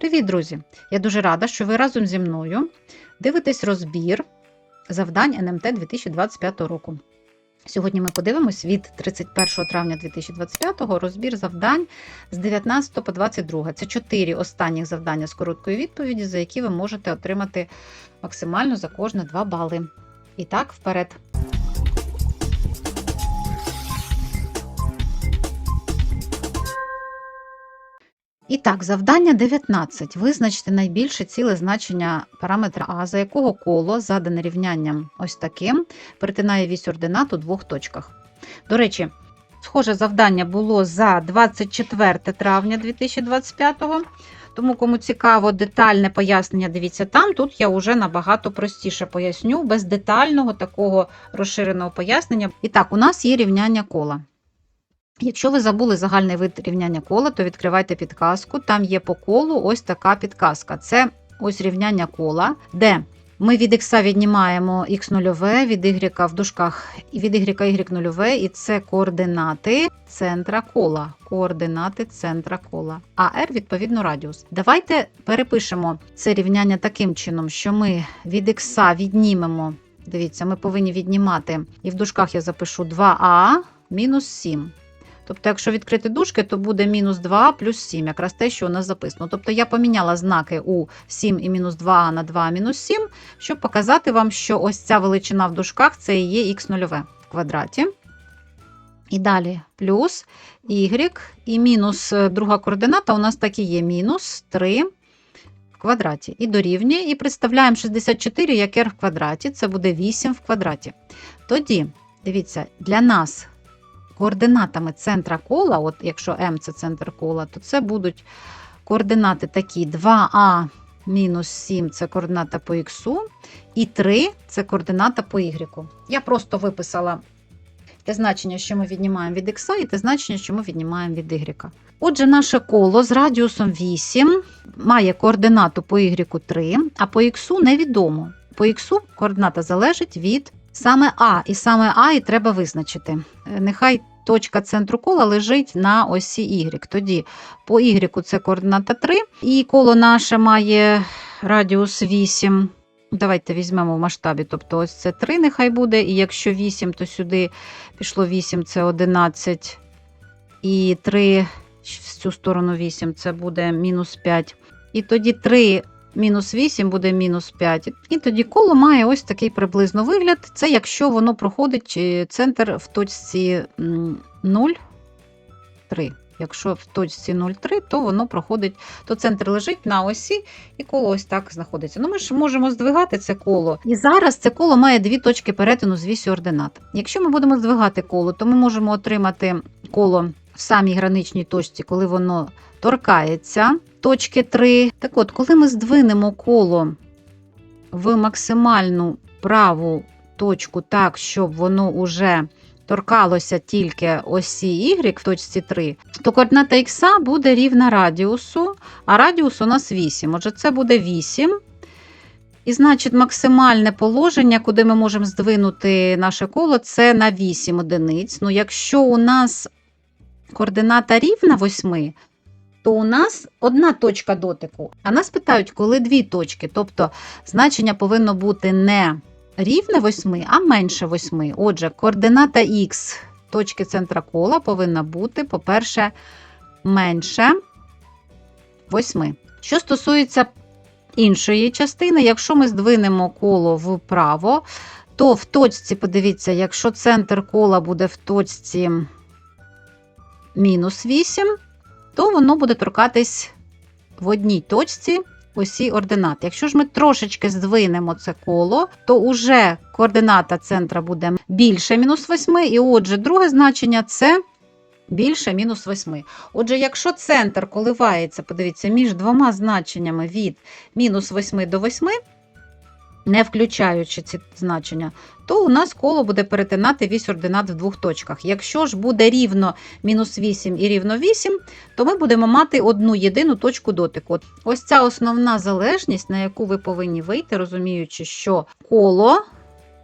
Привіт, друзі! Я дуже рада, що ви разом зі мною дивитесь розбір завдань НМТ 2025 року. Сьогодні ми подивимось від 31 травня 2025 розбір завдань з 19 по 22. Це чотири останніх завдання з короткої відповіді, за які ви можете отримати максимально за кожне 2 бали. І так, вперед. І так, завдання 19. Визначте найбільше ціле значення параметра А, за якого коло, задане рівнянням ось таким, перетинає вісь ординат у двох точках. До речі, схоже завдання було за 24 травня 2025 тому, кому цікаво детальне пояснення, дивіться там. Тут я вже набагато простіше поясню, без детального такого розширеного пояснення. І так, у нас є рівняння кола. Якщо ви забули загальний вид рівняння кола, то відкривайте підказку. Там є по колу ось така підказка. Це ось рівняння кола, де ми від х віднімаємо х нульове, від y в дужках від y y нульове, і це координати центра кола. Координати центра кола. А r, відповідно, радіус. Давайте перепишемо це рівняння таким чином, що ми від х віднімемо. Дивіться, ми повинні віднімати, і в дужках я запишу 2а мінус 7. Тобто, якщо відкрити дужки, то буде мінус 2 плюс 7, якраз те, що у нас записано. Тобто я поміняла знаки у 7 і мінус 2 на 2 мінус 7, щоб показати вам, що ось ця величина в дужках це і є х нульове в квадраті. І далі плюс y, і мінус е, друга координата у нас так і є мінус 3 в квадраті. І дорівнює, і представляємо 64 як r в квадраті, це буде 8 в квадраті. Тоді, дивіться, для нас координатами центра кола, от якщо М це центр кола, то це будуть координати такі: 2А мінус 7 це координата по х, і 3 це координата по y. Я просто виписала те значення, що ми віднімаємо від х, і те значення, що ми віднімаємо від y. Отже, наше коло з радіусом 8 має координату по y 3, а по х невідомо. По х координата залежить від Саме А, і саме А і треба визначити. Е, Нехай точка центру кола лежить на осі Y. Тоді по Y це координата 3, і коло наше має радіус 8. Давайте візьмемо в масштабі. Тобто, ось це 3 нехай буде. І якщо 8, то сюди пішло 8, це 11. І 3 в цю сторону 8 це буде мінус 5. І тоді 3 мінус 8 буде мінус 5. І тоді коло має ось такий приблизно вигляд. Це якщо воно проходить е, центр в точці 0, 3. Якщо в точці 0,3, то воно проходить, то центр лежить на осі, і коло ось так знаходиться. Ну, Ми ж можемо здвигати це коло. І зараз це коло має дві точки перетину з вісі ординат. Якщо ми будемо здвигати коло, то ми можемо отримати коло в самій граничній точці, коли воно торкається точки 3. Так от, коли ми здвинемо коло в максимальну праву точку так, щоб воно уже торкалося тільки осі Y в точці 3, то координата х буде рівна радіусу, а радіус у нас 8. Отже, це буде 8. І, значить, максимальне положення, куди ми можемо здвинути наше коло, це на 8 одиниць. Ну, якщо у нас координата рівна 8, то у нас одна точка дотику. А нас питають, коли дві точки. Тобто значення повинно бути не рівне 8, а менше 8. Отже, координата х точки центра кола повинна бути, по-перше, менше 8. Що стосується іншої частини, якщо ми здвинемо коло вправо, то в точці, подивіться, якщо центр кола буде в точці мінус 8, то воно буде торкатись в одній точці осі ординат. Якщо ж ми трошечки здвинемо це коло, то уже координата центра буде більше мінус 8, і отже, друге значення це більше мінус 8. Отже, якщо центр коливається, подивіться, між двома значеннями від мінус 8 до 8, не включаючи ці значення, то у нас коло буде перетинати вісь ординат в двох точках. Якщо ж буде рівно мінус 8 і рівно 8, то ми будемо мати одну єдину точку дотику. Ось ця основна залежність, на яку ви повинні вийти, розуміючи, що коло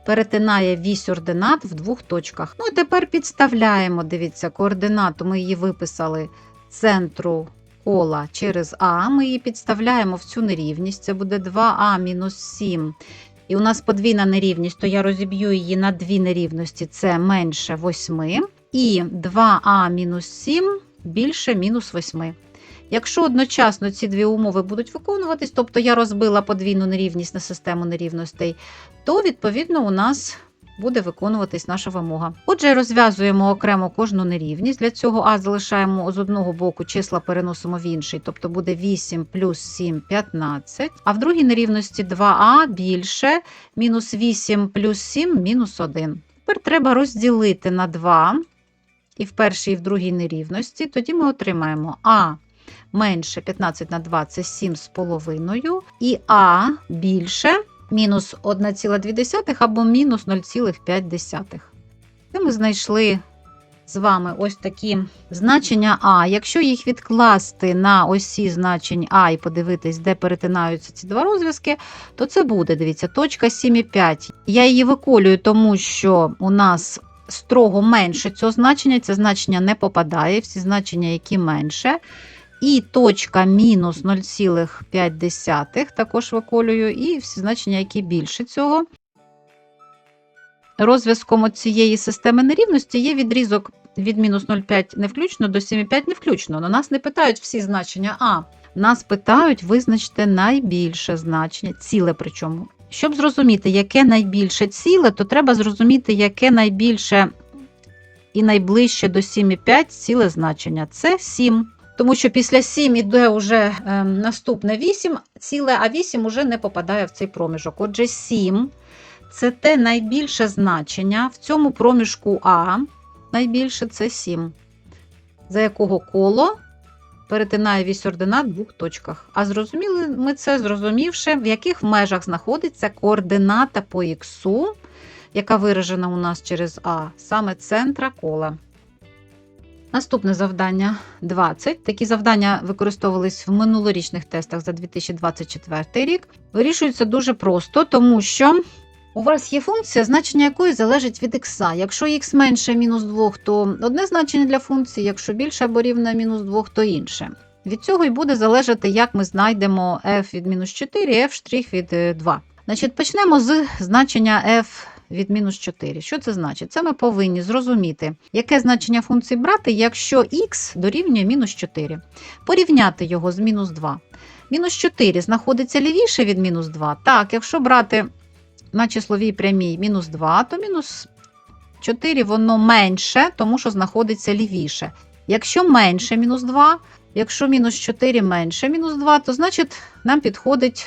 перетинає вісь ординат в двох точках. Ну і тепер підставляємо, дивіться, координату, ми її виписали центру кола через А, ми її підставляємо в цю нерівність. Це буде 2а мінус 7. І у нас подвійна нерівність, то я розіб'ю її на дві нерівності, це менше 8. І 2а мінус 7 більше мінус 8. Якщо одночасно ці дві умови будуть виконуватись, тобто я розбила подвійну нерівність на систему нерівностей, то відповідно у нас буде виконуватись наша вимога. Отже, розв'язуємо окремо кожну нерівність. Для цього А залишаємо з одного боку числа переносимо в інший, тобто буде 8 плюс 7 15. А в другій нерівності 2а більше мінус 8 плюс 7 мінус 1. Тепер треба розділити на 2 і в першій, і в другій нерівності. Тоді ми отримаємо А менше 15 на 2 це 7,5, і А більше мінус 1,2 або мінус 0,5. Це ми знайшли з вами ось такі значення А. Якщо їх відкласти на осі значень А і подивитись, де перетинаються ці два розв'язки, то це буде, дивіться, точка 7,5. Я її виколюю, тому що у нас строго менше цього значення, це значення не попадає, всі значення, які менше. І точка мінус 0,5 також виколюю, і всі значення, які більше цього. Розв'язком цієї системи нерівності є відрізок від мінус 0,5 не включно до 7,5 не включно. Но нас не питають всі значення А. Нас питають визначити найбільше значення, ціле причому. Щоб зрозуміти, яке найбільше ціле, то треба зрозуміти, яке найбільше і найближче до 7,5 ціле значення. Це 7. Тому що після 7 іде вже е, наступне 8 ціле, а 8 уже не попадає в цей проміжок. Отже, 7 це те найбільше значення в цьому проміжку А. Найбільше це 7, за якого коло перетинає вісь ординат в двох точках. А зрозуміли ми це, зрозумівши, в яких межах знаходиться координата по х, яка виражена у нас через А, саме центра кола. Наступне завдання 20. Такі завдання використовувались в минулорічних тестах за 2024 рік. Вирішуються дуже просто, тому що у вас є функція, значення якої залежить від х. Якщо х менше мінус 2, то одне значення для функції, якщо більше або рівне мінус 2, то інше. Від цього і буде залежати, як ми знайдемо f від мінус 4 і f' від 2. Значить, Почнемо з значення f від мінус 4. Що це значить? Це ми повинні зрозуміти, яке значення функції брати, якщо х дорівнює мінус 4. Порівняти його з мінус 2. Мінус 4 знаходиться лівіше від мінус 2. Так, якщо брати на числовій прямій мінус 2, то мінус 4 воно менше, тому що знаходиться лівіше. Якщо менше мінус 2, якщо мінус 4 менше мінус 2, то значить нам підходить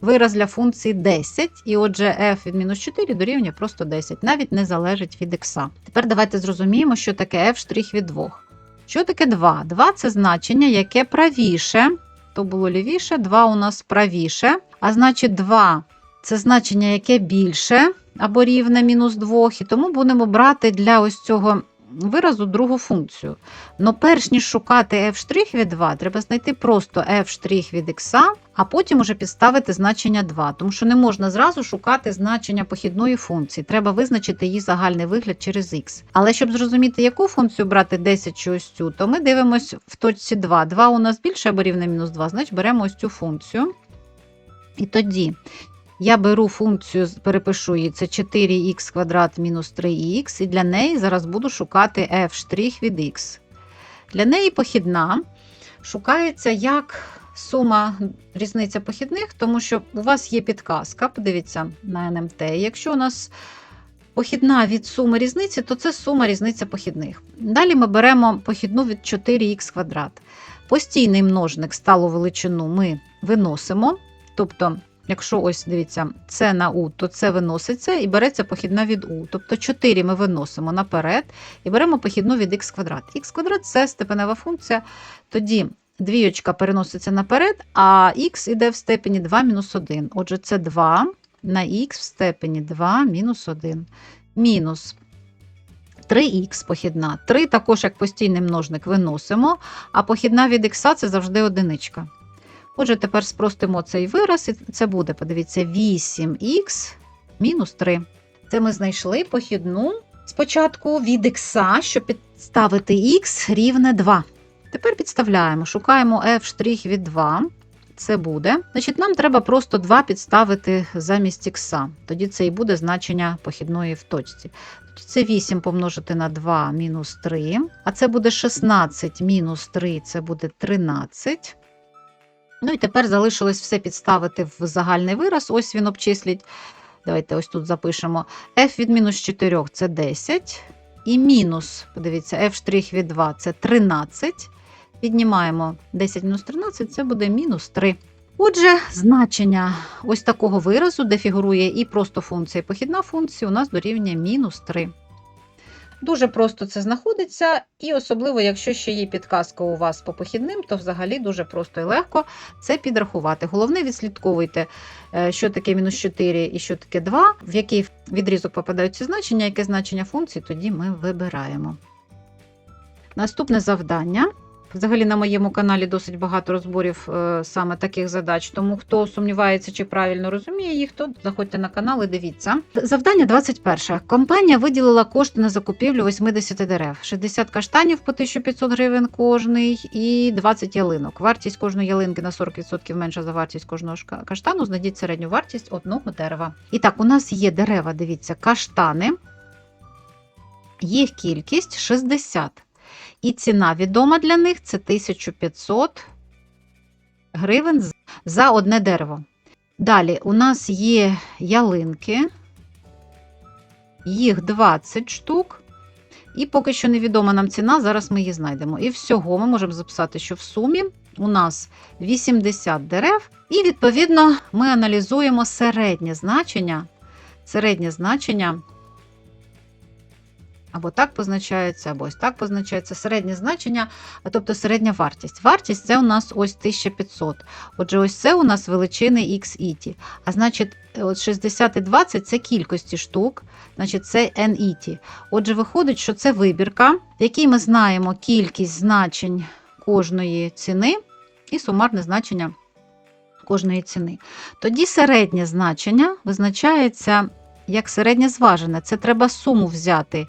вираз для функції 10. І отже, f від мінус 4 дорівнює просто 10, навіть не залежить від х. Тепер давайте зрозуміємо, що таке f' від 2. Що таке 2? 2 це значення, яке правіше, то було лівіше, 2 у нас правіше, а значить 2 це значення, яке більше або рівне мінус 2, і тому будемо брати для ось цього виразу другу функцію. Но перш ніж шукати f' від 2, треба знайти просто f' від x, а потім уже підставити значення 2, тому що не можна зразу шукати значення похідної функції. Треба визначити її загальний вигляд через x. Але щоб зрозуміти, яку функцію брати 10 чи ось цю, то ми дивимося в точці 2. 2 у нас більше або рівне мінус 2, значить беремо ось цю функцію. І тоді я беру функцію, перепишу її, це 4х квадрат мінус 3х, і для неї зараз буду шукати f' від х. Для неї похідна шукається як сума різниця похідних, тому що у вас є підказка, подивіться на НМТ. Якщо у нас похідна від суми різниці, то це сума різниця похідних. Далі ми беремо похідну від 4х квадрат. Постійний множник сталу величину ми виносимо. тобто Якщо ось дивіться, це на У, то це виноситься і береться похідна від У. Тобто 4 ми виносимо наперед і беремо похідну від х квадрат. Х квадрат це степенева функція. Тоді двіючка переноситься наперед, а х іде в степені 2 мінус 1. Отже, це 2 на х в степені 2 мінус 1. Мінус 3х похідна. 3 також як постійний множник виносимо, а похідна від х це завжди одиничка. Отже, тепер спростимо цей вираз, і це буде, подивіться, 8х мінус 3. Це ми знайшли похідну спочатку від х, щоб підставити х рівне 2. Тепер підставляємо, шукаємо f' від 2. Це буде. Значить, нам треба просто 2 підставити замість ікса. Тоді це і буде значення похідної в точці. Це 8 помножити на 2 мінус 3. А це буде 16 мінус 3, це буде 13. Ну і тепер залишилось все підставити в загальний вираз. Ось він обчислить. Давайте ось тут запишемо. f від мінус 4 це 10. І мінус, подивіться, f' від 2 це 13. Віднімаємо 10 мінус 13, це буде мінус 3. Отже, значення ось такого виразу, де фігурує і просто функція, і похідна функція, у нас дорівнює мінус 3. Дуже просто це знаходиться, і особливо, якщо ще є підказка у вас по похідним, то взагалі дуже просто і легко це підрахувати. Головне, відслідковуйте, е, що таке мінус 4 і що таке 2, в який відрізок попадають ці значення, яке значення функції, тоді ми вибираємо. Наступне завдання. Взагалі на моєму каналі досить багато розборів е, саме таких задач. Тому хто сумнівається чи правильно розуміє їх, то заходьте на канал і дивіться. Завдання 21. Компанія виділила кошти на закупівлю 80 дерев, 60 каштанів по 1500 гривень кожний і 20 ялинок. Вартість кожної ялинки на 40% менша за вартість кожного каштану. Знайдіть середню вартість одного дерева. І так, у нас є дерева, дивіться, каштани. Їх кількість 60. І ціна відома для них це 1500 гривень за одне дерево. Далі у нас є ялинки, їх 20 штук. І поки що невідома нам ціна, зараз ми її знайдемо. І всього ми можемо записати, що в сумі у нас 80 дерев, і відповідно ми аналізуємо середнє значення. Середнє значення або так позначається, або ось так позначається середнє значення, тобто середня вартість. Вартість це у нас ось 1500. Отже, ось це у нас величини XET. А значить, от 60 і 20 це кількості штук, значить це NET. Отже, виходить, що це вибірка, в якій ми знаємо кількість значень кожної ціни і сумарне значення кожної ціни. Тоді середнє значення визначається як середнє зважене. Це треба суму взяти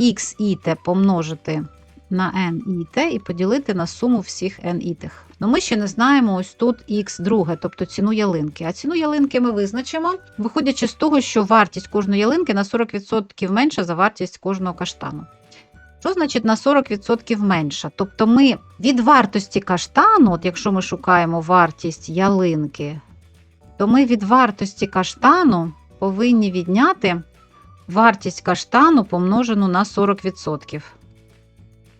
x іт помножити на n іт і поділити на суму всіх n ітих. Ну ми ще не знаємо ось тут x друге, тобто ціну ялинки. А ціну ялинки ми визначимо, виходячи з того, що вартість кожної ялинки на 40% менша за вартість кожного каштану. Що значить на 40% менша? Тобто ми від вартості каштану, от якщо ми шукаємо вартість ялинки, то ми від вартості каштану повинні відняти вартість каштану помножену на 40%.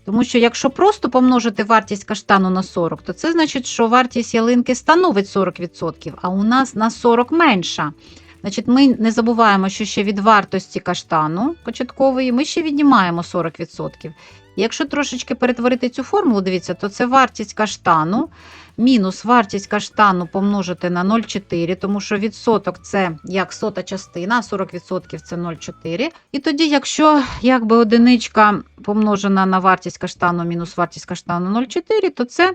Тому що якщо просто помножити вартість каштану на 40, то це значить, що вартість ялинки становить 40%, а у нас на 40 менша. Значить, ми не забуваємо, що ще від вартості каштану початкової ми ще віднімаємо 40%. І якщо трошечки перетворити цю формулу, дивіться, то це вартість каштану мінус вартість каштану помножити на 0,4, тому що відсоток це як сота частина, а 40% це 0,4. І тоді, якщо якби одиничка помножена на вартість каштану мінус вартість каштану 0,4, то це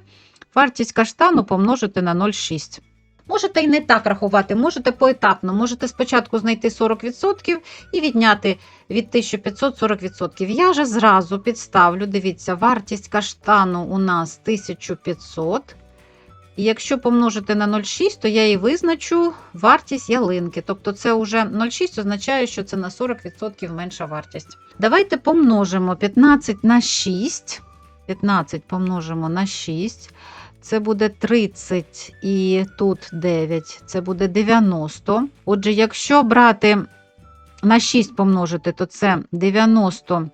вартість каштану помножити на 0,6. Можете і не так рахувати, можете поетапно. Можете спочатку знайти 40% і відняти від 1500 40%. Я же зразу підставлю, дивіться, вартість каштану у нас 1500. І якщо помножити на 0,6, то я і визначу вартість ялинки. Тобто це вже 0,6 означає, що це на 40% менша вартість. Давайте помножимо 15 на 6. 15 помножимо на 6. Це буде 30 і тут 9, це буде 90. Отже, якщо брати на 6 помножити, то це 90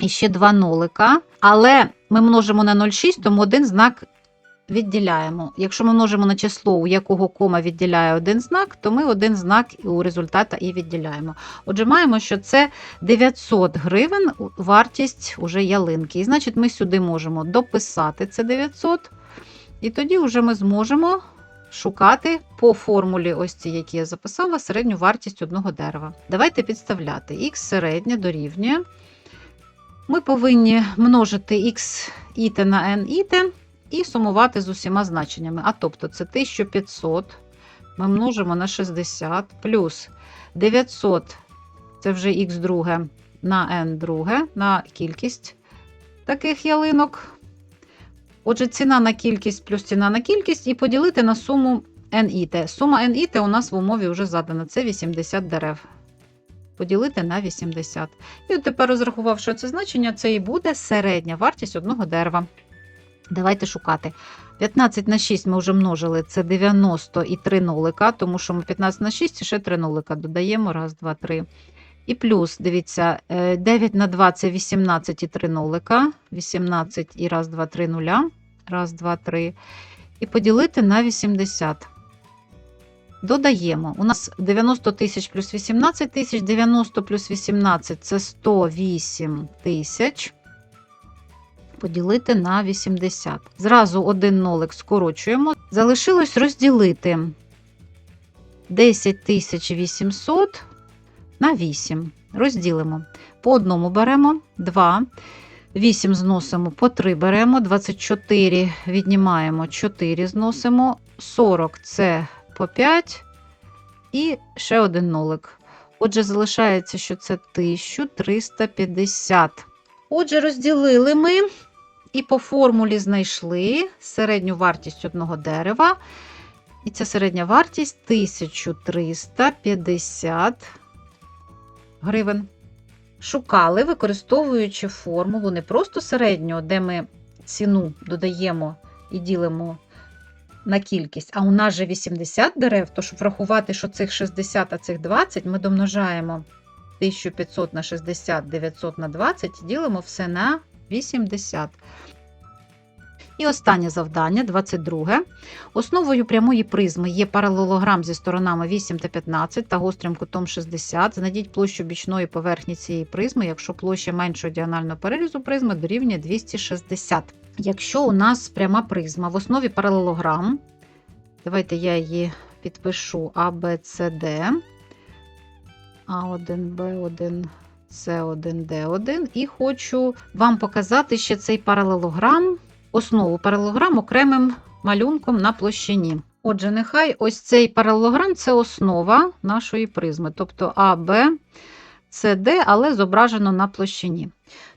і ще 2 нолика. Але ми множимо на 0,6, тому один знак відділяємо. Якщо ми множимо на число, у якого кома відділяє один знак, то ми один знак у результата і відділяємо. Отже, маємо, що це 900 гривень вартість уже ялинки. І значить, ми сюди можемо дописати це 900. І тоді вже ми зможемо шукати по формулі, ось ці, які я записала, середню вартість одного дерева. Давайте підставляти. Х середнє дорівнює. Ми повинні множити х іте на n іте і сумувати з усіма значеннями. А тобто це 1500 ми множимо на 60 плюс 900 це вже х друге на n друге, на кількість таких ялинок Отже, ціна на кількість плюс ціна на кількість і поділити на суму NIT. Сума NIT у нас в умові вже задана. Це 80 дерев. Поділити на 80. І от тепер, розрахувавши це значення, це і буде середня вартість одного дерева. Давайте шукати. 15 на 6 ми вже множили, це 90 і 3 нолика, тому що ми 15 на 6 і ще 3 нолика додаємо. Раз, два, три. І плюс, дивіться, е, 9 на 2 це 18 і 3 нолика. 18 і раз, два, три нуля. Раз, два, три. І поділити на 80. Додаємо. У нас 90 тисяч плюс 18 тисяч, 90 плюс 18 це 108 тисяч. Поділити на 80. Зразу один нолик скорочуємо. Залишилось розділити 10 800 на 8. Розділимо. По одному беремо 2. 8 зносимо по 3 беремо, 24 віднімаємо, 4 зносимо, 40 це по 5 і ще один нолик. Отже, залишається, що це 1350. Отже, розділили ми і по формулі знайшли середню вартість одного дерева. І ця середня вартість 1350 гривень. Шукали, використовуючи формулу не просто середнього, де ми ціну додаємо і ділимо на кількість, а у нас же 80 дерев, то щоб врахувати, що цих 60, а цих 20, ми домножаємо 1500 на 60, 900 на 20 ділимо все на 80. І останнє завдання, 22. Основою прямої призми є паралелограм зі сторонами 8 та 15 та гострим кутом 60. Знайдіть площу бічної поверхні цієї призми, якщо площа меншого діагонального перелізу призми дорівнює 260. Якщо у нас пряма призма в основі паралелограм, давайте я її підпишу ABCD. А1Б1. С1Д1 і хочу вам показати ще цей паралелограм, основу паралелограм окремим малюнком на площині. Отже, нехай ось цей паралелограм це основа нашої призми, тобто АБ Д, але зображено на площині.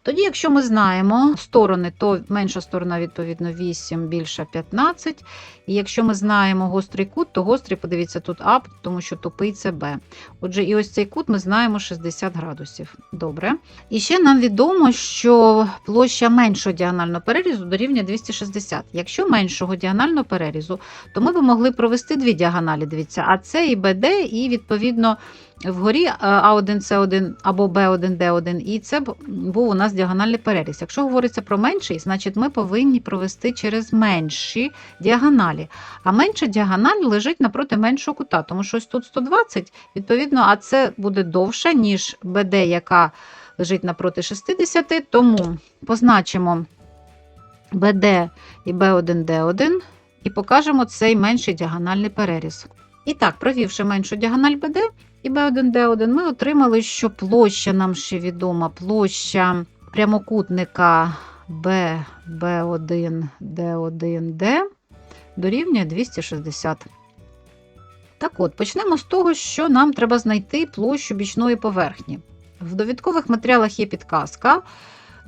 Тоді, якщо ми знаємо сторони, то менша сторона, відповідно, 8, більша 15. І якщо ми знаємо гострий кут, то гострий, подивіться, тут А, тому що тупий це Б. Отже, і ось цей кут ми знаємо 60 градусів. Добре. І ще нам відомо, що площа меншого діагонального перерізу дорівнює 260. Якщо меншого діагонального перерізу, то ми б могли провести дві діагоналі. Дивіться, АЦ і БД, і відповідно вгорі А1, С1 або Б1, Д1, і це був у нас діагональний переріз. Якщо говориться про менший, значить ми повинні провести через менші діагоналі. А менша діагональ лежить напроти меншого кута, тому що ось тут 120, відповідно, а це буде довше, ніж БД, яка лежить напроти 60, тому позначимо БД і Б1Д1 і покажемо цей менший діагональний переріз. І так, провівши меншу діагональ БД і B1D1 ми отримали, що площа нам ще відома, площа прямокутника B, B1D1D дорівнює 260. Так от, почнемо з того, що нам треба знайти площу бічної поверхні. В довідкових матеріалах є підказка.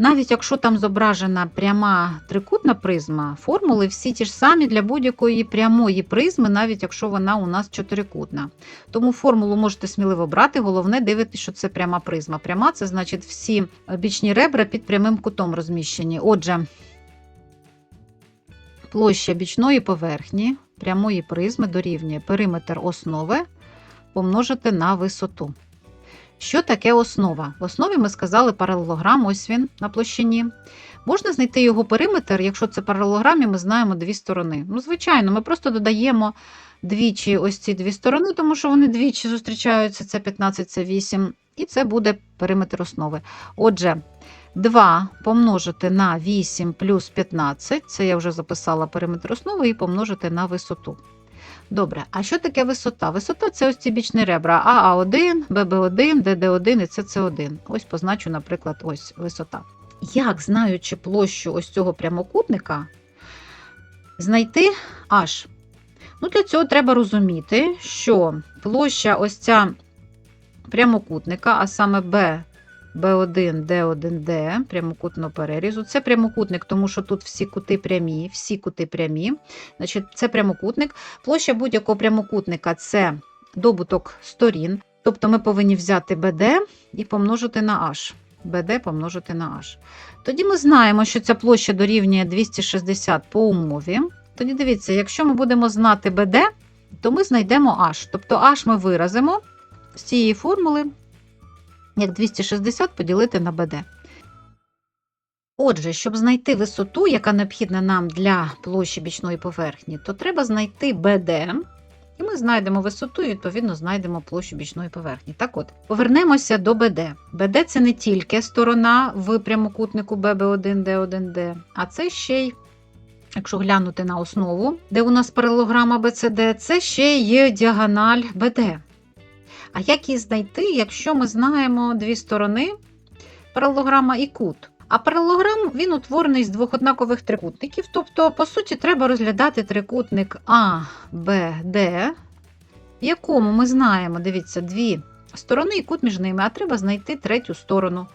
Навіть якщо там зображена пряма трикутна призма, формули всі ті ж самі для будь-якої прямої призми, навіть якщо вона у нас чотирикутна. Тому формулу можете сміливо брати, головне дивитися, що це пряма призма. Пряма це значить всі бічні ребра під прямим кутом розміщені. Отже, площа бічної поверхні прямої призми дорівнює периметр основи помножити на висоту. Що таке основа? В основі ми сказали паралелограм, ось він на площині. Можна знайти його периметр, якщо це паралелограм, і ми знаємо дві сторони. Ну, звичайно, ми просто додаємо двічі ось ці дві сторони, тому що вони двічі зустрічаються, це 15, це 8, і це буде периметр основи. Отже, 2 помножити на 8 плюс 15, це я вже записала периметр основи, і помножити на висоту. Добре, а що таке висота? Висота це ось ці бічні ребра АА1, ББ1, ДД1 і ЦЦ1. Ось позначу, наприклад, ось висота. Як, знаючи площу ось цього прямокутника, знайти H? Ну, Для цього треба розуміти, що площа ось ця прямокутника, а саме B1, D1D прямокутного перерізу. Це прямокутник, тому що тут всі кути прямі, всі кути прямі. Значить, це прямокутник. Площа будь-якого прямокутника це добуток сторін. Тобто ми повинні взяти BD і помножити на H. BD помножити на H. Тоді ми знаємо, що ця площа дорівнює 260 по умові. Тоді дивіться, якщо ми будемо знати BD, то ми знайдемо H. Тобто H ми виразимо з цієї формули, як 260 поділити на BD. Отже, щоб знайти висоту, яка необхідна нам для площі бічної поверхні, то треба знайти BD, і ми знайдемо висоту, і відповідно знайдемо площу бічної поверхні. Так от, повернемося до BD. BD це не тільки сторона в прямокутнику BB1, D1D, а це ще й, якщо глянути на основу, де у нас паралелограма BCD, це ще є діагональ BD. А як її знайти, якщо ми знаємо дві сторони паралелограма і кут? А паралелограм він утворений з двох однакових трикутників. Тобто, по суті, треба розглядати трикутник А, Б, Д, в якому ми знаємо, дивіться, дві сторони і кут між ними, а треба знайти третю сторону.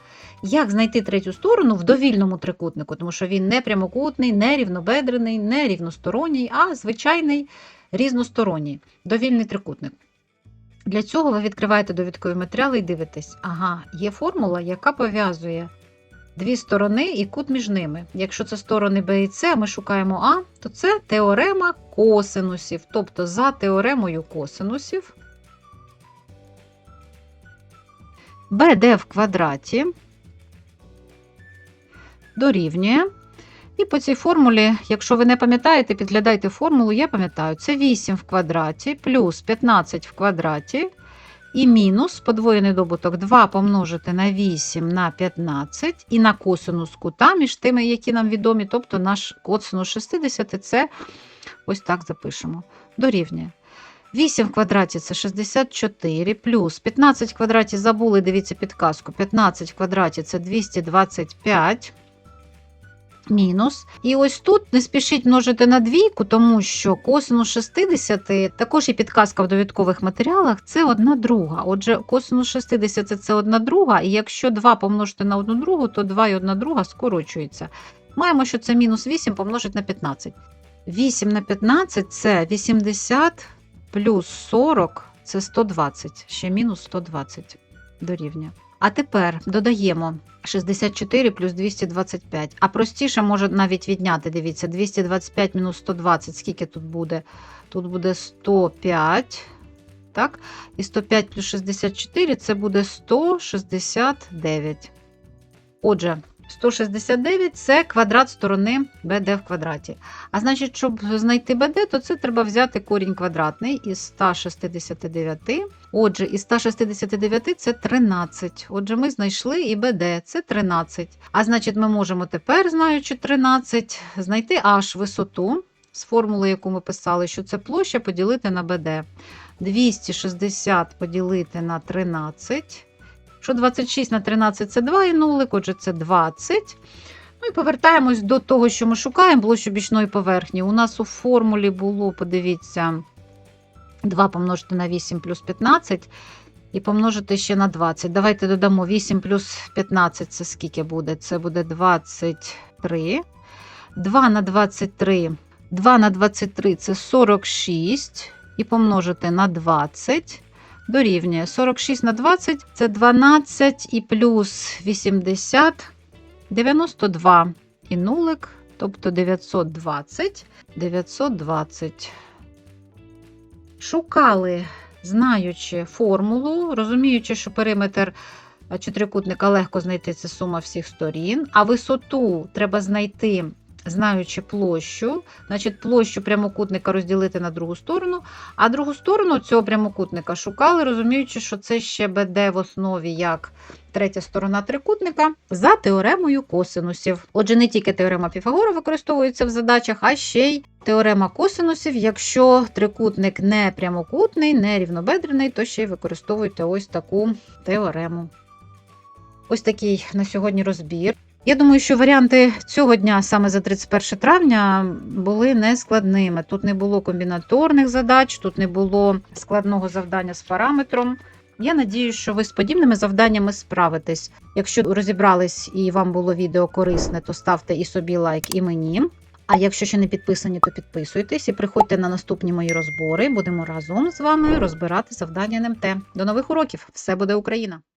Як знайти третю сторону в довільному трикутнику, тому що він не прямокутний, не рівнобедрений, не рівносторонній, а звичайний різносторонній довільний трикутник. Для цього ви відкриваєте довідкові матеріали і дивитесь, ага, є формула, яка пов'язує дві сторони і кут між ними. Якщо це сторони Б і С, а ми шукаємо А, то це теорема косинусів. Тобто за теоремою косинусів BD в квадраті дорівнює. І по цій формулі, якщо ви не пам'ятаєте, підглядайте формулу, я пам'ятаю, це 8 в квадраті плюс 15 в квадраті і мінус подвоєний добуток 2 помножити на 8 на 15 і на косинус кута між тими, які нам відомі, тобто наш косинус 60 це ось так запишемо. Дорівнює. 8 в квадраті це 64, плюс 15 в квадраті забули, дивіться підказку. 15 в квадраті це 225 мінус. І ось тут не спішіть множити на двійку, тому що косинус 60, також і підказка в довідкових матеріалах, це одна друга. Отже, косинус 60 це одна друга, і якщо 2 помножити на одну другу, то 2 і одна друга скорочується. Маємо, що це мінус 8 помножити на 15. 8 на 15 це 80 плюс 40 це 120, ще мінус 120 дорівнює. А тепер додаємо 64 плюс 225. А простіше може навіть відняти. Дивіться, 225 мінус 120. Скільки тут буде? Тут буде 105. Так? І 105 плюс 64 це буде 169. Отже, 169 це квадрат сторони BD в квадраті. А значить, щоб знайти BD, то це треба взяти корінь квадратний із 169. Отже, із 169 це 13. Отже, ми знайшли і BD це 13. А значить, ми можемо тепер, знаючи 13, знайти H висоту з формули, яку ми писали, що це площа поділити на BD. 260 поділити на 13. Що 26 на 13 це 2 і нулик, отже, це 20. Ну і повертаємось до того, що ми шукаємо площу бічної поверхні. У нас у формулі було, подивіться, 2 помножити на 8 плюс 15 і помножити ще на 20. Давайте додамо 8 плюс 15 це скільки буде? Це буде 23. 2 на 23. 2 на 23 це 46. І помножити на 20 дорівнює 46 на 20 це 12 і плюс 80 92 і нулик, тобто 920. 920. Шукали, знаючи формулу, розуміючи, що периметр чотирикутника легко знайти це сума всіх сторін, а висоту треба знайти. Знаючи площу, значить площу прямокутника розділити на другу сторону, а другу сторону цього прямокутника шукали, розуміючи, що це ще БД в основі як третя сторона трикутника за теоремою косинусів. Отже, не тільки теорема Піфагора використовується в задачах, а ще й теорема косинусів. Якщо трикутник не прямокутний, не рівнобедрений, то ще й використовуйте ось таку теорему. Ось такий на сьогодні розбір. Я думаю, що варіанти цього дня, саме за 31 травня, були нескладними. Тут не було комбінаторних задач, тут не було складного завдання з параметром. Я надіюсь, що ви з подібними завданнями справитесь. Якщо розібрались і вам було відео корисне, то ставте і собі лайк, і мені. А якщо ще не підписані, то підписуйтесь і приходьте на наступні мої розбори. Будемо разом з вами розбирати завдання НМТ. До нових уроків! Все буде Україна!